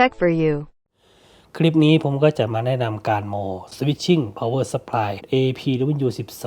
tech for you. คลิปนี้ผมก็จะมาแนะนำการโม Switching Power Supply APW12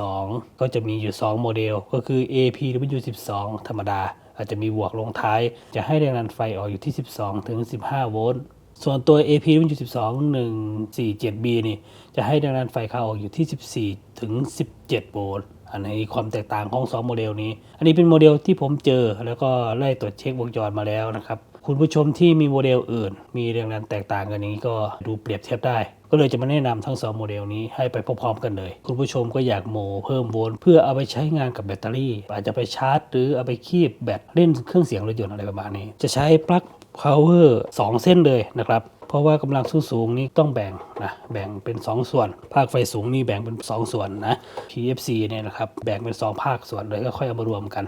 ก็จะมีอยู่ 2 โมเดล ก็คือ APW12 ธรรมดา อาจจะมีบวกลงท้าย จะให้แรงดันไฟออกอยู่ที่ 12 ถึง 15 โวลต์ ส่วนตัว APW12 147B นี่ จะให้แรงดันไฟเข้าออกอยู่ที่ 14 ถึง 17 โวลต์ อันนี้ความแตกต่างของ 2 โมเดลนี้ อันนี้เป็นโมเดลที่ผมเจอแล้วก็ไล่ตรวจเช็ควงจรมาแล้วนะครับ คุณผู้ชมที่มีโมเดลอื่น มีแรงดันแตกต่างกันอย่างนี้ก็ดูเปรียบเทียบได้ ก็เลยจะมาแนะนำทั้งสองโมเดลนี้ให้ไปพร้อมๆกันเลย คุณผู้ชมก็อยากโมเพิ่มโวลต์เพื่อเอาไปใช้งานกับแบตเตอรี่ อาจจะไปชาร์จ หรือเอาไปคีบแบตเล่นเครื่องเสียงรถยนต์อะไรประมาณนี้ จะใช้ปลั๊ก power 2 เส้นเลยนะครับเพราะว่ากำลังสูงๆนี้ต้องแบ่งนะแบ่งเป็น 2 ส่วน ภาคไฟสูงนี่แบ่งเป็น 2 ส่วนนะ PFC เนี่ยนะครับแบ่งเป็น 2 ภาคส่วนเลยก็ค่อยเอามารวมกัน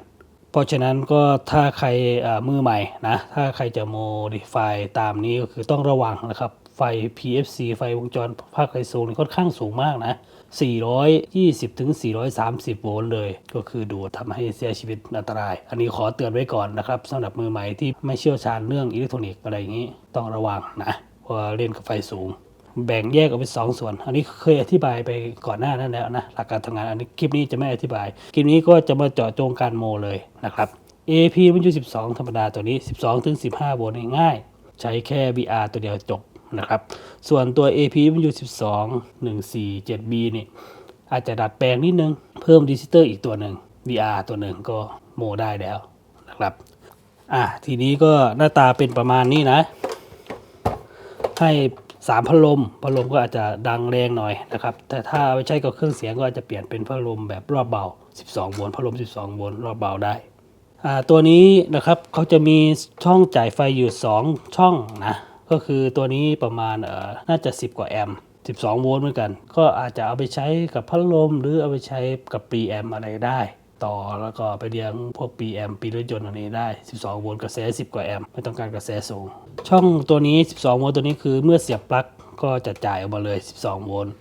เพราะฉะนั้นก็ถ้าใครมือใหม่นะ ถ้าใครจะโมดิฟายตามนี้ก็คือต้องระวังนะครับ ไฟ PFC ไฟวงจรภาคไฟสูงนี่ค่อนข้างสูงมากนะ 420 ถึง 430 โวลต์เลย ก็คือดูดทำให้เสียชีวิตอันตราย อันนี้ขอเตือนไว้ก่อนนะครับสำหรับมือใหม่ที่ไม่เชี่ยวชาญเรื่องอิเล็กทรอนิกส์อะไรอย่างนี้ ต้องระวังนะเพราะว่าเล่นกับไฟสูง แบ่งแยกออกเป็นสองส่วน อันนี้เคยอธิบายไปก่อนหน้านั้นแล้วนะหลักการทำงานอันนี้คลิปนี้จะไม่อธิบาย คลิปนี้ก็จะมาเจาะจงการโมเลยนะครับ AP มันอยู่ 12 ธรรมดาตัวนี้ 12 ถึง 15โวลต์ง่ายใช้แค่ VR ตัวเดียวจบนะครับ ส่วนตัว AP มันอยู่ 12 147B นี่อาจจะดัดแปลงนิดนึง เพิ่มดิจิเตอร์อีกตัวหนึ่ง VR ตัวหนึ่งก็โมได้แล้วนะครับ อะทีนี้ก็หน้าตาเป็นประมาณนี้นะ ให้ สามพัดลมพัดลมก็อาจจะดังแรงหน่อยนะครับ แต่ถ้าเอาไปใช้กับเครื่องเสียงก็อาจจะเปลี่ยนเป็นพัดลมแบบรอบเบา 12 โวลต์พัดลม 12 โวลต์รอบเบาได้ตัวนี้นะครับเขาจะมีช่องจ่ายไฟอยู่ 2 ช่องนะก็คือตัวนี้ประมาณน่าจะ 10 กว่าแอมป์12 โวลต์เหมือนกัน ก็อาจจะเอาไปใช้กับพัดลมหรือเอาไปใช้กับปรีแอมอะไรได้ ต่อแล้วก็ไปเลี้ยงพวก PM ปีรถยนต์อันนี้ได้ 12 โวลต์กระแส 10 กว่าแอมป์ไม่ต้องการกระแสสูง ช่องตัวนี้ 12 โวลต์ตัวนี้คือเมื่อเสียบปลั๊กก็จะจ่ายออกมาเลย 12 โวลต์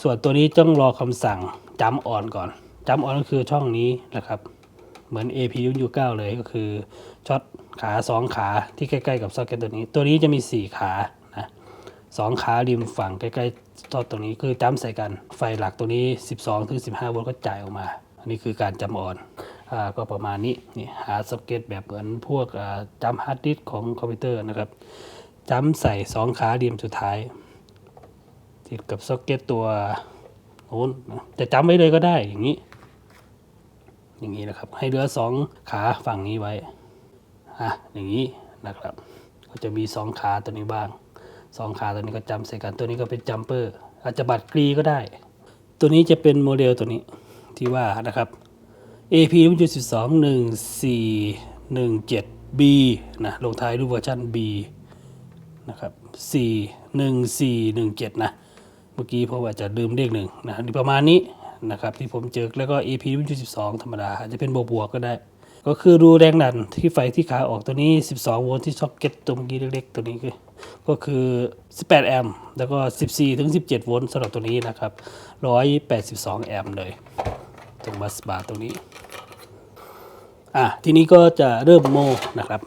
ส่วนตัวนี้ต้องรอคำสั่งจัมออนก่อนจัมออนก็คือช่องนี้นะครับ เหมือน AP u 9 เลยก็คือช็อตขา 2 ขาที่ใกล้ๆกับซ็อกเก็ตตัวนี้ ตัวนี้จะมี 4 ขานะสองขาริมฝั่งใกล้ๆซอกตรงนี้คือจ้ำใส่กันไฟหลักตัวนี้ 12ถึง15 โวลต์ก็จ่ายออกมา อันนี้คือการจำอ่อนอ่าก็ประมาณนี้นี่หาซ็อกเก็ตแบบเหมือนพวกอ่าจำฮาร์ดดิสของคอมพิวเตอร์นะครับจำใส่2ขาริมสุดท้าย ติดกับซ็อกเก็ตตัวโน้นจะจำไว้เลยก็ได้อย่างนี้ อย่างนี้นะครับ ให้เหลือสองขาฝั่งนี้ไว้อะอย่างนี้นะครับ ก็จะมีสองขาตัวนี้บ้างสองขาตัวนี้ก็จำใส่กันตัวนี้ก็เป็นจัมเปอร์อาจจะบัดกรีก็ได้ ตัวนี้จะเป็นโมเดลตัวนี้ ที่ว่านะครับ AP 1.12 1417 B นะลงท้ายด้วยเวอร์ชัน B นะครับ4 1 4 1 7 นะ เมื่อกี้เพราะว่าจะลืมเลขหนึ่งนะประมาณนี้นะครับที่ผมเจอแล้วก็ AP รุ่น12 ธรรมดาอาจจะเป็นบวกบวกก็ได้ ก็คือดูแรงดันที่ไฟที่ขาออกตัวนี้ 12 โวลต์ที่ช็อคเก็ตตรงเมื่อกี้เล็กๆ ตัวนี้คือก็คือ 18 แอมป์แล้วก็ 14 ถึง 17 โวลต์สำหรับตัวนี้นะครับ 182 แอมป์เลย ตรงบัสบาร์ตรงนี้อะทีนี้ก็จะเริ่มโมนะครับ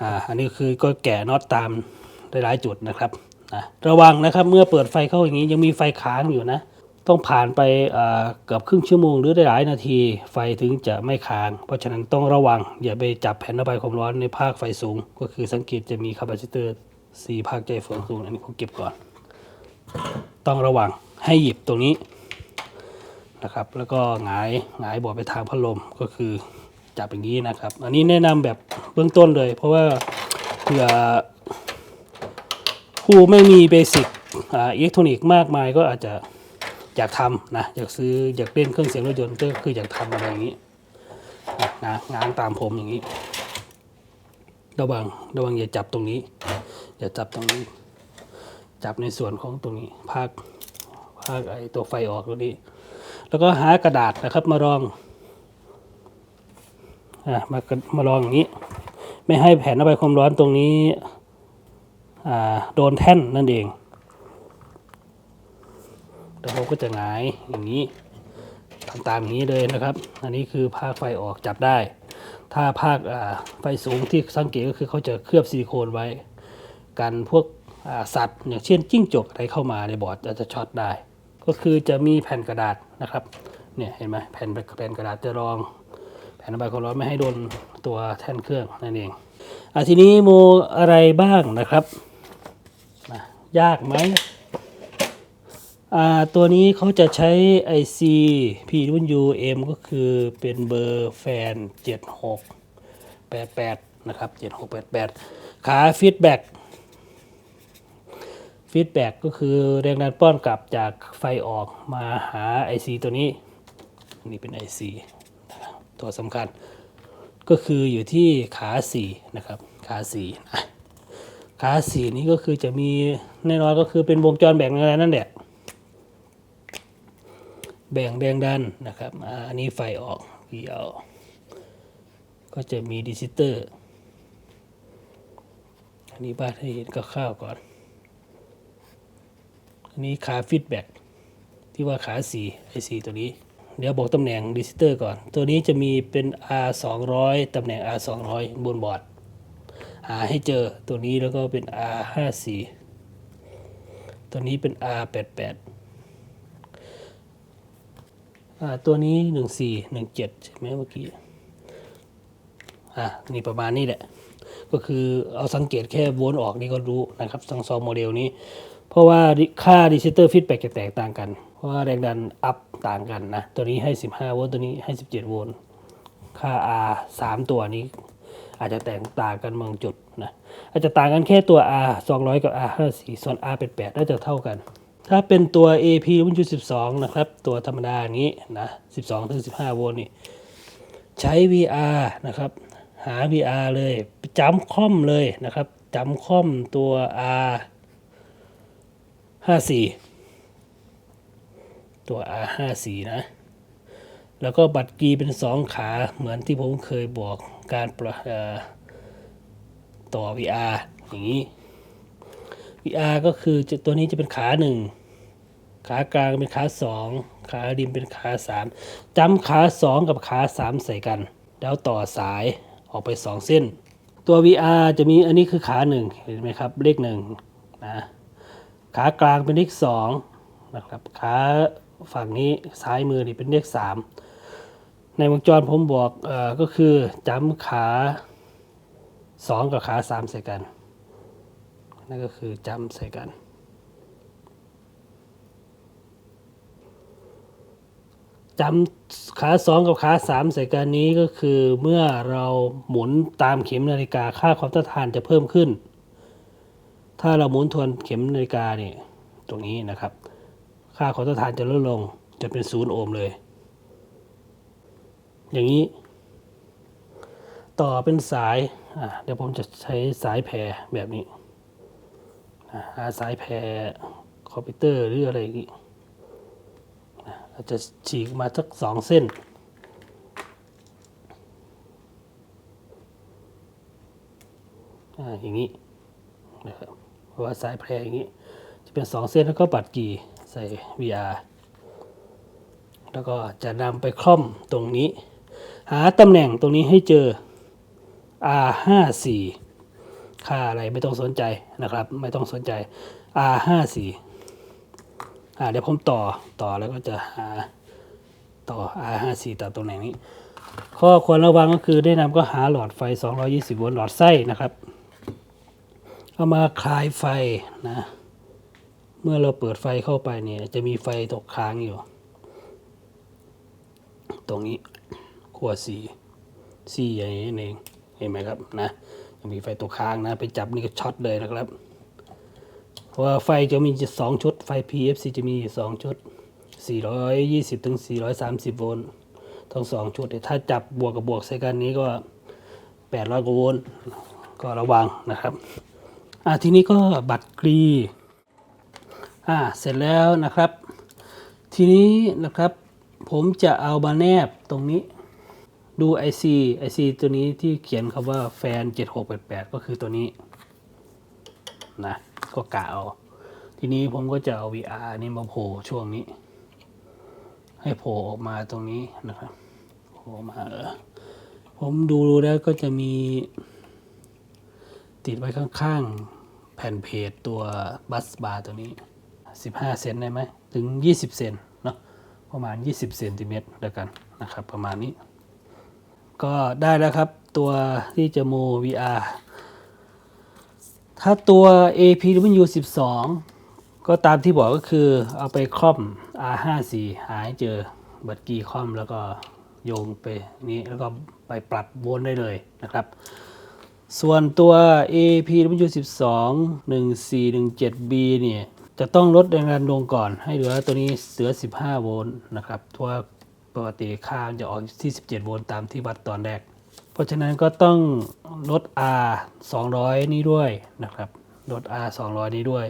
อ่าอันนี้คือก็แกะน็อตตามหลายๆจุดนะครับนะระวังนะครับเมื่อเปิดไฟเข้าอย่างนี้ยังมีไฟค้างอยู่นะ ต้องผ่านไปเกือบครึ่งชั่วโมงหรือหลายนาที ไฟถึงจะไม่ค้าง เพราะฉะนั้นต้องระวัง อย่าไปจับแผ่นระบายความร้อนในภาคไฟสูง ก็คือสังเกตจะมีคาปาซิเตอร์สีภาคใจเฟืองสูงอันนี้ผมเก็บก่อน ต้องระวังให้หยิบตรงนี้ นะครับ แล้วก็หงายหงายบอดไปทางพัดลมก็คือจับอย่างนี้นะครับ อันนี้แนะนำแบบเบื้องต้นเลย เพราะว่าเผื่อผู้ไม่มีเบสิกอิเล็กทรอนิกส์มากมายก็อาจจะอยากทำนะอยากซื้ออยากเล่นเครื่องเสียงรถยนต์ก็คืออยากทำอะไรอย่างนี้นะงานตามผมอย่างนี้ ระวังระวังอย่าจับตรงนี้ อย่าจับตรงนี้ จับในส่วนของตรงนี้ภาคภาคไอตัวไฟออกตรงนี้ แล้วก็หากระดาษนะครับมารองอะมากระมารองอย่างนี้ ไม่ให้แผ่นระบายความร้อนตรงนี้อ่าโดนแท่นนั่นเองแล้วผมก็จะหงายอย่างนี้ทำตามอย่างนี้เลยนะครับ อันนี้คือภาคไฟออกจับได้ ถ้าภาคไฟสูงที่สังเกตก็คือเขาจะเคลือบซิลิโคนไว้ กันพวกสัตว์อย่างเช่นจิ้งจกอะไรเข้ามาในบอร์ดจะช็อตได้ ก็คือจะมีแผ่นกระดาษนะครับเนี่ยเห็นไหมแผ่นแผ่นกระดาษจะรอง แผ่นระบายความร้อนไม่ให้โดนตัวแท่นเครื่องนั่นเองอะทีนี้โมอะไรบ้างนะครับยากไหมอ่าตัวนี้เขาจะใช้ IC PWM ก็คือเป็นเบอร์แฟน 7688 นะครับ 7688 ขาฟีดแบ็ก ฟีดแบ็กก็คือแรงดันป้อนกลับจากไฟออกมาหา IC ตัวนี้นนี้เป็น IC ตัวสำคัญ ก็คืออยู่ที่ขา4นะครับขา4นะขา4นี้ก็คือจะมีแน่นอนก็คือเป็นวงจรแบ่งอะไรนั่นแหละแบ่งแรงดันนะครับอันนี้ไฟออก VL ก็จะมีดิจิเตอร์อันนี้บ้านให้เห็นคร่าวๆก่อน อันนี้ขาฟีดแบ็กที่ว่าขา4ไอ4ตัวนี้ เดี๋ยวบอกตำแหน่งดิจิเตอร์ก่อน ตัวนี้จะมีเป็น R 2 0 0ตำแหน่ง R 2 0 0บนบอร์ดหาให้เจอตัวนี้แล้วก็เป็น R 5 4ตัวนี้เป็น R 8 8ตัวนี้ 1 4 1 7 ใช่ไหมเมื่อกี้อะนี่ประมาณนี้แหละ ก็คือเอาสังเกตแค่วลต์ออกนี่ก็รู้นะครับทั้งสองโมเดลนี้ เพราะว่าค่าดิจิเตอร์ฟีดแบ็กจะแตกต่างกัน เพราะว่าแรงดันอัพต่างกันนะ ตัวนี้ให้ 15 โวลต์ตัวนี้ให้ 17 โวลต์ค่า R 3 ตัวนี้ อาจจะแตกต่างกันบางจุดนะอาจจะต่างกันแค่ตัว R 200 กับ R 54ส่วน R 88น่าจะเท่ากัน ถ้าเป็นตัว AP รุ่นจุด12 นะครับ ตัวธรรมดาอย่างนี้นะ12ถึง15 โวลต์นี่ใช้ VR นะครับ หา VR เลยจำค่อมเลยนะครับจำค่อมตัว R 54ตัว R 54นะ แล้วก็บัตรกีเป็นสองขาเหมือนที่ผมเคยบอกการประต่อ VR อย่างนี้ VR ก็คือตัวนี้จะเป็นขาหนึ่งขากลางเป็นขาสองขาริมเป็นขาสามจำขาสองกับขาสามใส่กัน แล้วต่อสายออกไปสองเส้น ตัว VR จะมีอันนี้คือขาหนึ่งเห็นไหมครับ เลขหนึ่งนะ ขากลางเป็นเลขสองนะครับขาฝั่งนี้ซ้ายมือนี่เป็นเลขสามในวงจรผมบอกเอ่อก็คือจำขาสองกับขาสามใส่กันนั่นก็คือจำใส่กันจำขาสองกับขาสามใส่กันนี้ก็คือเมื่อเราหมุนตามเข็มนาฬิกาค่าความต้านทานจะเพิ่มขึ้น ถ้าเราหมุนทวนเข็มนาฬิกาเนี่ยตรงนี้นะครับ ค่าความต้นทานจะลดลงจะเป็นศูนย์โอห์มเลย อย่างนี้ ต่อเป็นสายเดี๋ยวผมจะใช้สายแพรแบบนี้หาสายแพรคอมพิวเตอร์หรืออะไรอย่างนี้าจจะฉีกมาสักสองเส้นอ่าอย่างนี้นะครับ เพราะว่าสายแพรอย่างนี้ จะเป็นสองเส้นแล้วก็ปัดกี่ใส่ VR แล้วก็จะนำไปคล่อมตรงนี้ หาตำแหน่งตรงนี้ให้เจอ R 5 4 ค่าอะไรไม่ต้องสนใจนะครับ ไม่ต้องสนใจ R 5 4 อ่าเดี๋ยวผมต่อต่อแล้วก็จะหาต่อ R 5 4 ต่อตรงไหนนี้ ข้อควรระวังก็คือได้นำก็หาหลอดไฟ 220 โวลต์หลอดไส้นะครับ เอามาคลายไฟนะ เมื่อเราเปิดไฟเข้าไปเนี่ย จะมีไฟตกค้างอยู่ ตรงนี้ขั้วสีสีอย่างนี้เองเห็นไหมครับนะมีไฟตกค้างนะ ไปจับนี่ก็ช็อตเลยนะครับเพราะว่าไฟจะมีสองชุดไฟ PFC จะมีสองชุด 420ถึง430 โวลต์ทั้งสองชุด ถ้าจับบวกกับบวกใส่กันนี้ก็ 800กว่าโวลต์ก็ระวังนะครับ อ่าทีนี้ก็บัตรกรีอ่าเสร็จแล้วนะครับ ทีนี้นะครับผมจะเอามาแนบตรงนี้ดู IC IC ตัวนี้ที่เขียนคำว่าแฟน 7688 ก็คือตัวนี้นะก็กะเอา ทีนี้ผมก็จะเอา VR นี่มาโผล่ช่วงนี้ ให้โผล่ออกมาตรงนี้นะครับโผล่มาเออผมดูแล้วก็จะมี ติดไว้ข้าง แผ่นเพจตัวบัสบาร์ตัวนี้ 15 เซนได้ไหมถึง 20 เซนเนาะประมาณ 20 เซนติเมตรแล้วกันนะครับประมาณนี้ ก็ได้แล้วครับตัวที่จะโม VR ถ้าตัว APW 12 ก็ตามที่บอกก็คือเอาไปคล่อม R54 หาให้เจอบัตรกีคล่อมแล้วก็โยงไปนี้แล้วก็ไปปรับวลต์ได้เลยนะครับ ส่วนตัว APW 12 1417B เนี่ย จะต้องลดแรงดันลงก่อน ให้เหลือตัวนี้เหลือ 15 โวลต์นะครับเพราะว่าปกติค่าจะออกที่ 17 โวลต์ตามที่วัดตอนแรก เพราะฉะนั้นก็ต้องลด R 200 นี้ด้วยนะครับ ลด R 200 นี้ด้วย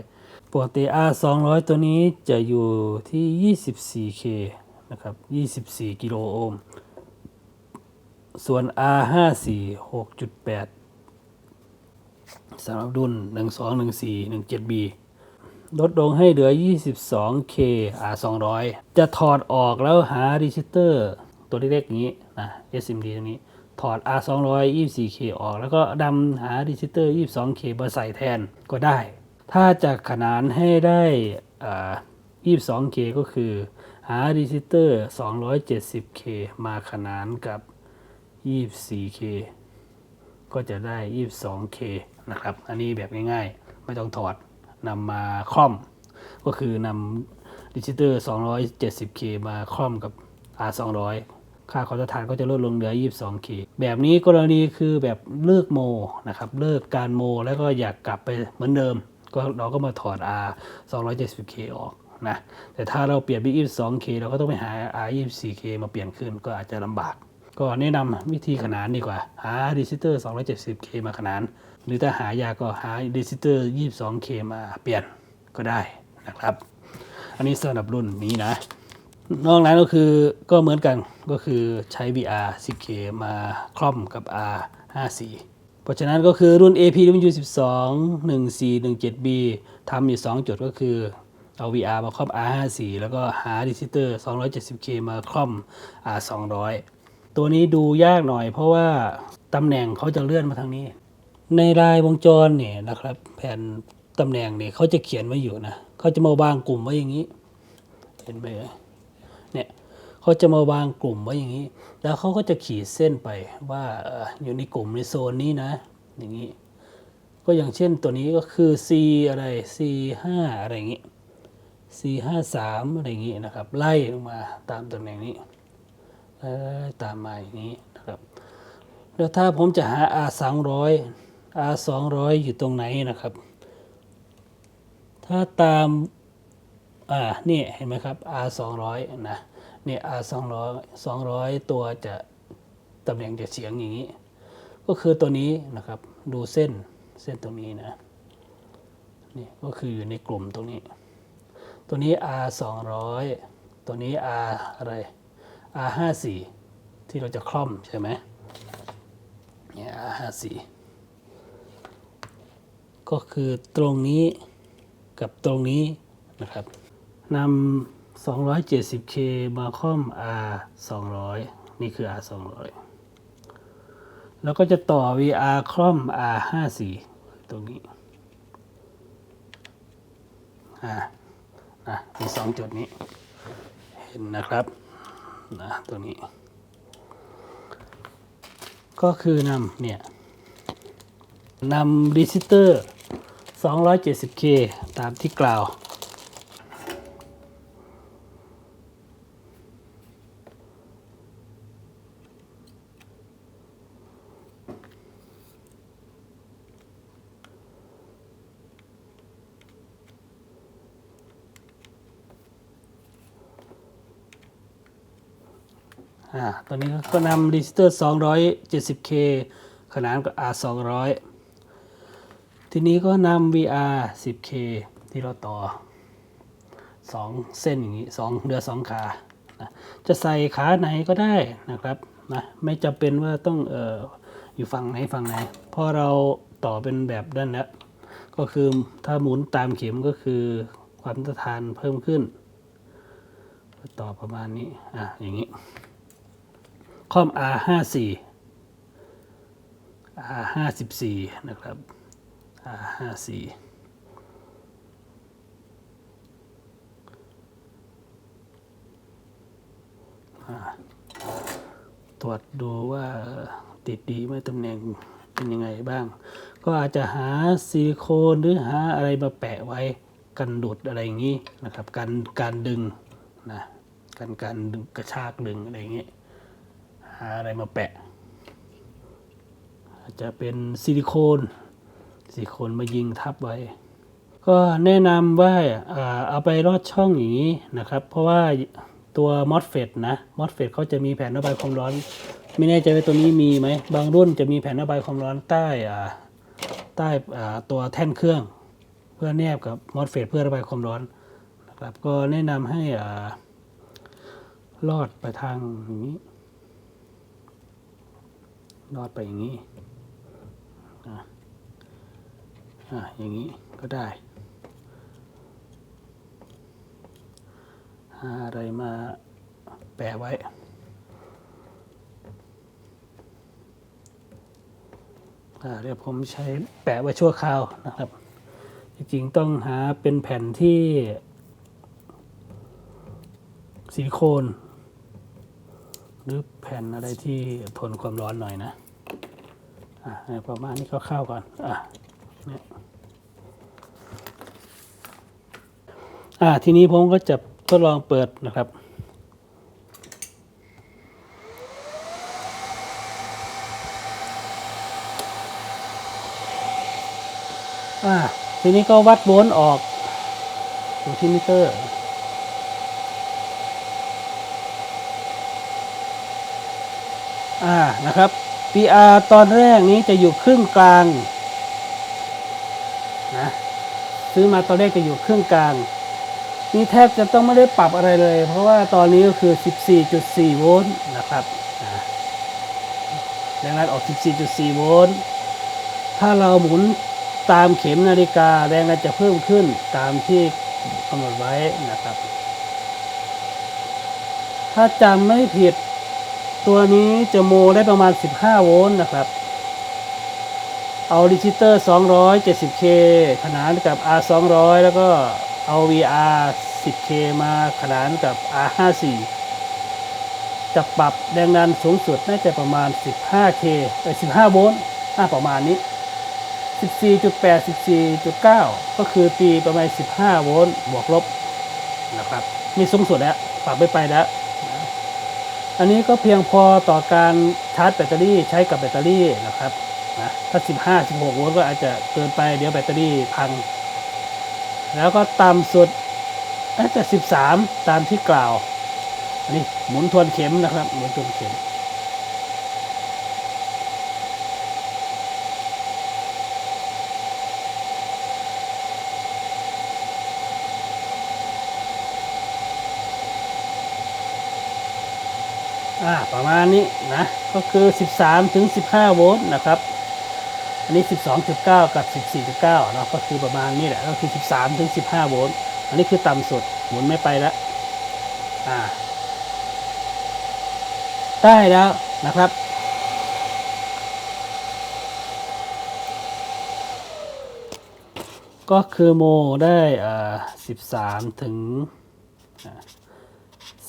ปกติ R 200 ตัวนี้จะอยู่ที่ 24K นะครับ 24 กิโลโอห์ม ส่วน R 54 6.8 สำหรับรุ่น 1214 17B ลดลงให้เหลือ 22K R 200 จะถอดออกแล้วหารีจิเตอร์ตัวเล็กๆอย่างนี้นะ SMD ตรงนี้ ถอด R 200 24K ออก แล้วก็ดำหารีจิเตอร์ 22K มาใส่แทนก็ได้ ถ้าจะขนานให้ได้อ่า 22K ก็คือหารีจิเตอร์ 270K มาขนานกับ 24K ก็จะได้ 22K นะครับ อันนี้แบบง่ายๆ ไม่ต้องถอดนำมาคล่อม ก็คือนำดิจิเตอร์ 270K มาคล่อมกับ R200 ค่าคอร์สทานก็จะลดลงเหลือ 22K แบบนี้กรณีคือแบบเลิกโมนะครับ เลิกการโมแล้วก็อยากกลับไปเหมือนเดิม ก็เราก็มาถอด R 270K ออกนะ แต่ถ้าเราเปลี่ยนเป็น 22K เราก็ต้องไปหา R 24K มาเปลี่ยนขึ้นก็อาจจะลำบาก ก็แนะนำวิธีขนานดีกว่า หาดิจิเตอร์ 270K มาขนาน หรือถ้าหายากก็หาดิจิเตอร์ 22K มาเปลี่ยนก็ได้นะครับ อันนี้สำหรับรุ่นนี้นะ นอกนั้นก็คือก็เหมือนกันก็คือใช้ VR 10K มาคล่อมกับ R 54เพราะฉะนั้นก็คือรุ่น APW12 1417B ทำอยู่ 2 จุดก็คือเอา VR มาคล่อม R54 แล้วก็หาดิจิเตอร์ 270K มาคล่อม R200 ตัวนี้ดูยากหน่อย เพราะว่าตำแหน่งเขาจะเลื่อนมาทางนี้ ในรายวงจรเนี่ยนะครับ แผ่นตำแหน่งเนี่ยเขาจะเขียนไว้อยู่นะเขาจะมาวางกลุ่มไว้อย่างนี้ เห็นไหมเนี่ยเขาจะมาวางกลุ่มไว้อย่างนี้ แล้วเขาก็จะขีดเส้นไปว่าออยู่ในกลุ่มในโซนนี้นะ อย่างนี้ ก็อย่างเช่นตัวนี้ก็คือ C อะไร C 5อะไรอย่างนี้ C 5 3อะไรอย่างนี้นะครับ ไล่ลงมาตามตำแหน่งนี้ ตามมาอย่างนี้นะครับ แล้วถ้าผมจะหา R 300 R 200อยู่ตรงไหนนะครับ ถ้าตาม อ่า นี่เห็นไหมครับ R 200นะนี่ย R 200 200 ตัวจะตำแหน่งจะเฉียงอย่างนี้ ก็คือตัวนี้นะครับ ดูเส้น เส้นตรงนี้นะ นี่ก็คืออยู่ในกลุ่มตรงนี้ ตัวนี้ R 200 ตัวนี้ R อะไร R 54 ที่เราจะคล่อมใช่ไหมเนี่ย R54 ก็คือตรงนี้กับตรงนี้นะครับนำ 270K มาคล่อม R200 นี่คือ R200 แล้วก็จะต่อ VR คล่อม R54 ตรงนี้ อ่านะมีสองจุดนี้ เห็นนะครับ นะตัวนี้ ก็คือนำเนี่ยนำรีซิสเตอร์ 270K ตามที่กล่าว อ่าตอนนี้ก็นำรีจิสเตอร์ 270K ขนานกับ R 200ทีนี้ก็นำ VR 10K ที่เราต่อ 2 เส้นอย่างนี้2เรือ 2 ขานะจะใส่ขาไหนก็ได้นะครับนะไม่จำเป็นว่าต้องเอออยู่ฝั่งไหนฝั่งไหนเพราะเราต่อเป็นแบบด้านนี้ก็คือถ้าหมุนตามเข็มก็คือความต้านทานเพิ่มขึ้น ต่อประมาณนี้ อะ อย่างนี้ คอม R54 R54 นะครับ R54 ตรวจดูว่าติดดีไหมตำแหน่งเป็นยังไงบ้าง ก็อาจจะหาซีลิโคนหรือหาอะไรมาแปะไว้กันดุดอะไรอย่างนี้นะครับ การการดึงนะการการกระชากดึงอะไรอย่างนี้ หาอะไรมาแปะ อาจจะเป็นซิลิโคนซิลิโคนมายิงทับไว้ ก็แนะนำว่าเอาไปรอดช่องอย่างนี้นะครับ เพราะว่าตัวมอสเฟตนะมอสเฟตเขาจะมีแผ่นระบายความร้อน ไม่แน่ใจว่าตัวนี้มีไหม บางรุ่นจะมีแผ่นระบายความร้อนใต้ใต้ตัวแท่นเครื่อง เพื่อแนบกับมอสเฟตเพื่อระบายความร้อนนะครับ ก็แนะนำให้อลอดไปทางอย่างนี้ ลอดไปอย่างนี้อะอะอย่างนี้ก็ได้ หาอะไรมาแปะไว้อ่าเดี๋ยวผมใช้แปะไว้ชั่วคราวนะครับ จริงๆต้องหาเป็นแผ่นที่ซิลิโคน หรือแผ่นอะไรที่ทนความร้อนหน่อยนะอะประมาณนี้คร่าวๆก่อนอะเนี่ยอะทีนี้ผมก็จะทดลองเปิดนะครับอ่าทีนี้ก็วัดโวลต์ออกดูที่มิเตอร์ อ่านะครับ PR ตอนแรกนี้จะอยู่ครึ่งกลางนะซื้อมาตอนแรกจะอยู่ครึ่งกลาง นี่แทบจะต้องไม่ได้ปรับอะไรเลย เพราะว่าตอนนี้ก็คือ 14.4 โวลต์นะครับอ่าแรงดันออก 14.4 โวลต์ถ้าเราหมุนตามเข็มนาฬิกาแรงดันจะเพิ่มขึ้นตามที่กำหนดไว้นะครับ ถ้าจำไม่ผิด ตัวนี้จะโมได้ประมาณ 15 โวลต์นะครับเอาดิจิเตอร์ 270K ขนานกับ R200 แล้วก็เอา VR 10K มาขนานกับ R54 จะปรับแรงดันสูงสุดน่าจะประมาณ 15K เอ้ย15 โวลต์อะประมาณนี้ 14.8 14.9 ก็คือตีประมาณ 15 โวลต์บวกลบนะครับนี่สูงสุดแล้ว ปรับไปไปแล้วนะ อันนี้ก็เพียงพอต่อการชาร์จแบตเตอรี่ใช้กับแบตเตอรี่นะครับนะถ้า 15 16โวลต์ก็อาจจะเกินไปเดี๋ยวแบตเตอรี่พัง แล้วก็ต่ำสุดน่าจะ 13 ตามที่กล่าว อันนี้หมุนทวนเข็มนะครับ หมุนทวนเข็ม ประมาณนี้นะ ก็คือ 13ถึง15 โวลต์นะครับ อันนี้ 12.9 กับ 14.9เนาะก็คือประมาณนี้แหละ ก็คือ 13ถึง15 โวลต์ อันนี้คือต่ำสุด หมุนไม่ไปแล้วอ่า ได้แล้วนะครับก็คือโมได้อ่า13 ถึง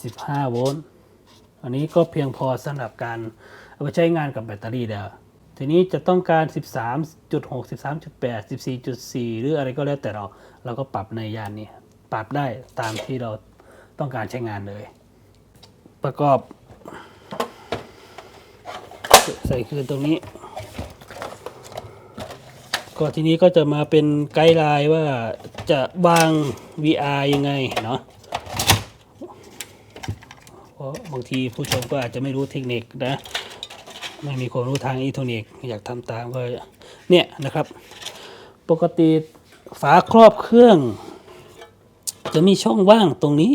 15 โวลต์ อันนี้ก็เพียงพอสำหรับการเอาไปใช้งานกับแบตเตอรี่แล้ว ทีนี้จะต้องการ 13.6 13.8 14.4 หรืออะไรก็แล้วแต่เรา เราก็ปรับในยานนี้ ปรับได้ตามที่เราต้องการใช้งานเลย ประกอบ ใส่คืนตรงนี้ก็ทีนี้ก็จะมาเป็นไกด์ไลน์ว่าจะวาง VR ยังไงเนาะ ราะบางทีผู้ชมก็อาจจะไม่รู้เทคนิคนะ ไม่มีความรู้ทางอิเล็กทรอนิกส์อยากทำตามก็เนี่ยนะครับ ปกติฝาครอบเครื่อง จะมีช่องว่างตรงนี้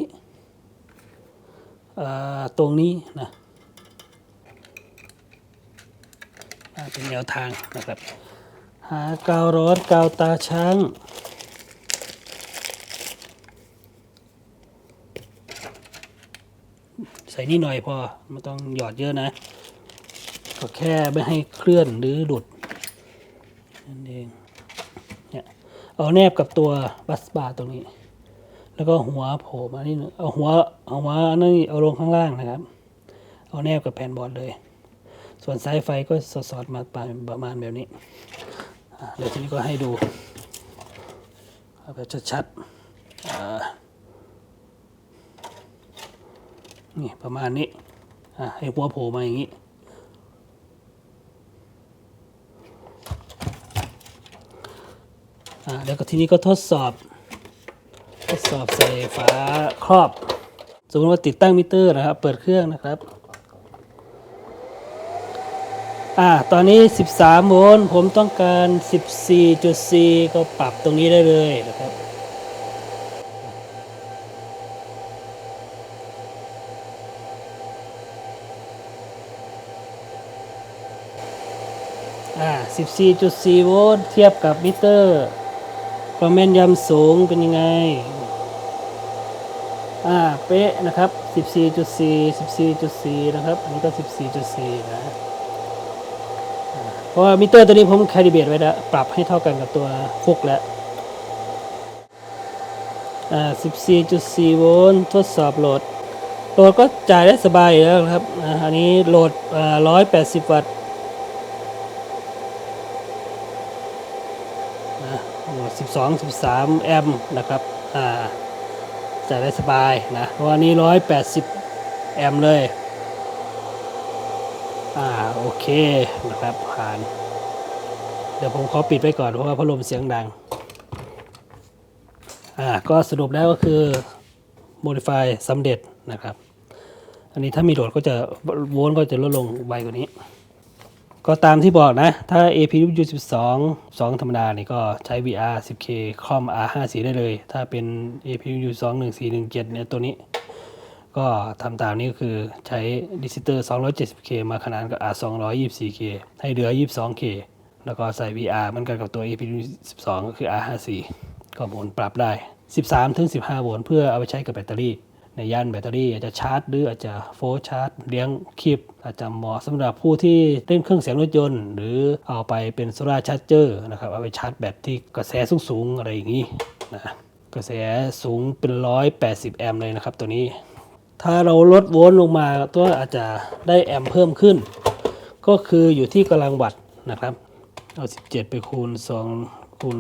ตรงนี้นะเป็นแนวทางนะครับ หากาวร้อนกาวตาช้าง ส่นี่หน่อยพอไม่ต้องหยอดเยอะนะ ก็แค่ไม่ให้เคลื่อนหรือหลุดนั่นเองเนี่ยเอาแนบกับตัวบัสบาร์ตรงนี้ แล้วก็หัวโผล่มานี่นึ่เอาหัวเอาหัวนั่นเอาลงข้างล่างนะครับ เอาแนบกับแผ่นบอร์ดเลย ส่วนสายไฟก็สอดๆมาประมาณแบบนี้เดี๋ยวทีนี้ก็ให้ดูเอาแบบชัดๆอ่า นี่ประมาณนี้อะให้หัวโผล่มาอย่างนี้อ่าแล้วก็ทีนี้ก็ทดสอบ ทดสอบใส่ฝาครอบ สมมติว่าติดตั้งมิเตอร์นะครับ เปิดเครื่องนะครับอ่าตอนนี้ 13 โวลต์ผมต้องการ 14.4 ก็ปรับตรงนี้ได้เลยนะครับ อ่า14.4 โวลต์เทียบกับมิเตอร์ความแม่นยำสูงเป็นยังไง อ่า เป๊ะนะครับ 14.4 14.4 นะครับ อันนี้ก็ 14.4 นะ เพราะว่ามิเตอร์ตัวนี้ผมแคลิเบตไว้แล้ว ปรับให้เท่ากันกับตัวฟุกแล้วอ่า 14.4 โวลต์ทดสอบโหลด โหลดก็จ่ายได้สบายแล้วครับ อันนี้โหลดอ่า180 วัตต์ 12 13 แอมป์นะครับอ่าจะได้สบายนะเพราะว่านี้ 180 แอมป์เลยอ่าโอเคนะครับผ่าน เดี๋ยวผมขอปิดไปก่อนเพราะว่าพัดลมเสียงดังอ่าก็สรุปแล้วก็คือ modify สำเร็จนะครับ อันนี้ถ้ามีโหลดก็จะโวลต์ก็จะลดลงไวกว่านี้ ก็ตามที่บอกนะ ถ้า APU 12 2 ธรรมดานี่ก็ใช้ VR 10K คอม R54 ได้เลย ถ้าเป็น APU 21417เนี่ยตัวนี้ ก็ทำตามนี้ก็คือใช้ดิจิเตอร์ 270K มาขนานกับ R224K ให้เหลือ 22K แล้วก็ใส่ VR เหมันกันกับตัว APU 12 ก็คือ R54 ก็หมุนปรับได้ 13-15 โวลต์เพื่อเอาไปใช้กับแบตเตอรี่ ในย่านแบตเตอรี่อาจจะชาร์จ หรืออาจจะโฟลชาร์จ เลี้ยงคลิป อาจจะเหมาะสำหรับผู้ที่เล่นเครื่องเสียงรถยนต์ หรือเอาไปเป็นโซลาร์ชาร์จเจอร์นะครับเอาไปชาร์จแบตที่กระแสสูงๆอะไรอย่างนี้นะกระแสสูงเป็น 180 แอมป์เลยนะครับตัวนี้ ถ้าเราลดโวลต์ลงมาตัวอาจจะได้แอมป์เพิ่มขึ้น ก็คืออยู่ที่กำลังวัตต์นะครับ เอา 17 ไปคูณ 2 คูณ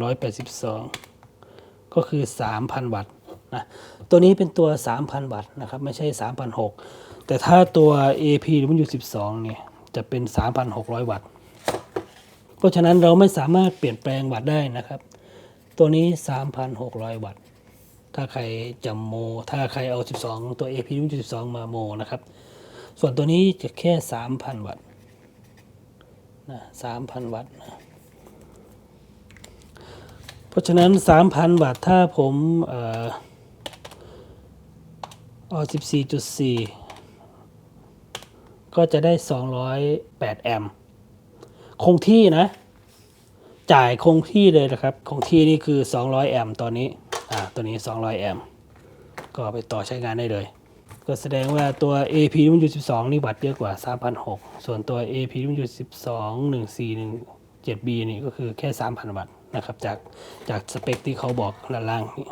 182 ก็คือ 3,000 วัตต์ นะตัวนี้เป็นตัว 3,000 วัตต์นะครับไม่ใช่ 3,600 แต่ถ้าตัว AP หรือมันอยู่12เนี่ยจะเป็น 3,600 วัตต์ เพราะฉะนั้นเราไม่สามารถเปลี่ยนแปลงวัตต์ได้นะครับ ตัวนี้ 3,600 วัตต์ ถ้าใครจำโม ถ้าใครเอา 12 ตัว AP รุ่น12 มาโมนะครับ ส่วนตัวนี้จะแค่ 3,000 วัตต์นะ3,000 วัตต์นะเพราะฉะนั้น 3,000 วัตต์ถ้าผมเอ่อ เอา14.4 ก็จะได้ 208 แอมป์คงที่นะ จ่ายคงที่เลยนะครับ คงที่นี่คือ 200 แอมป์ตอนนี้ อ่า ตัวนี้ 200 แอมป์ก็ไปต่อใช้งานได้เลย ก็แสดงว่าตัว AP รุ่นยู12 นี่วัตต์เยอะกว่า3,600ส่วนตัว AP รุ่นยู12 1417B นี่ก็คือแค่ 3,000 วัตต์นะครับ จากจากสเปคที่เขาบอกล่างนี่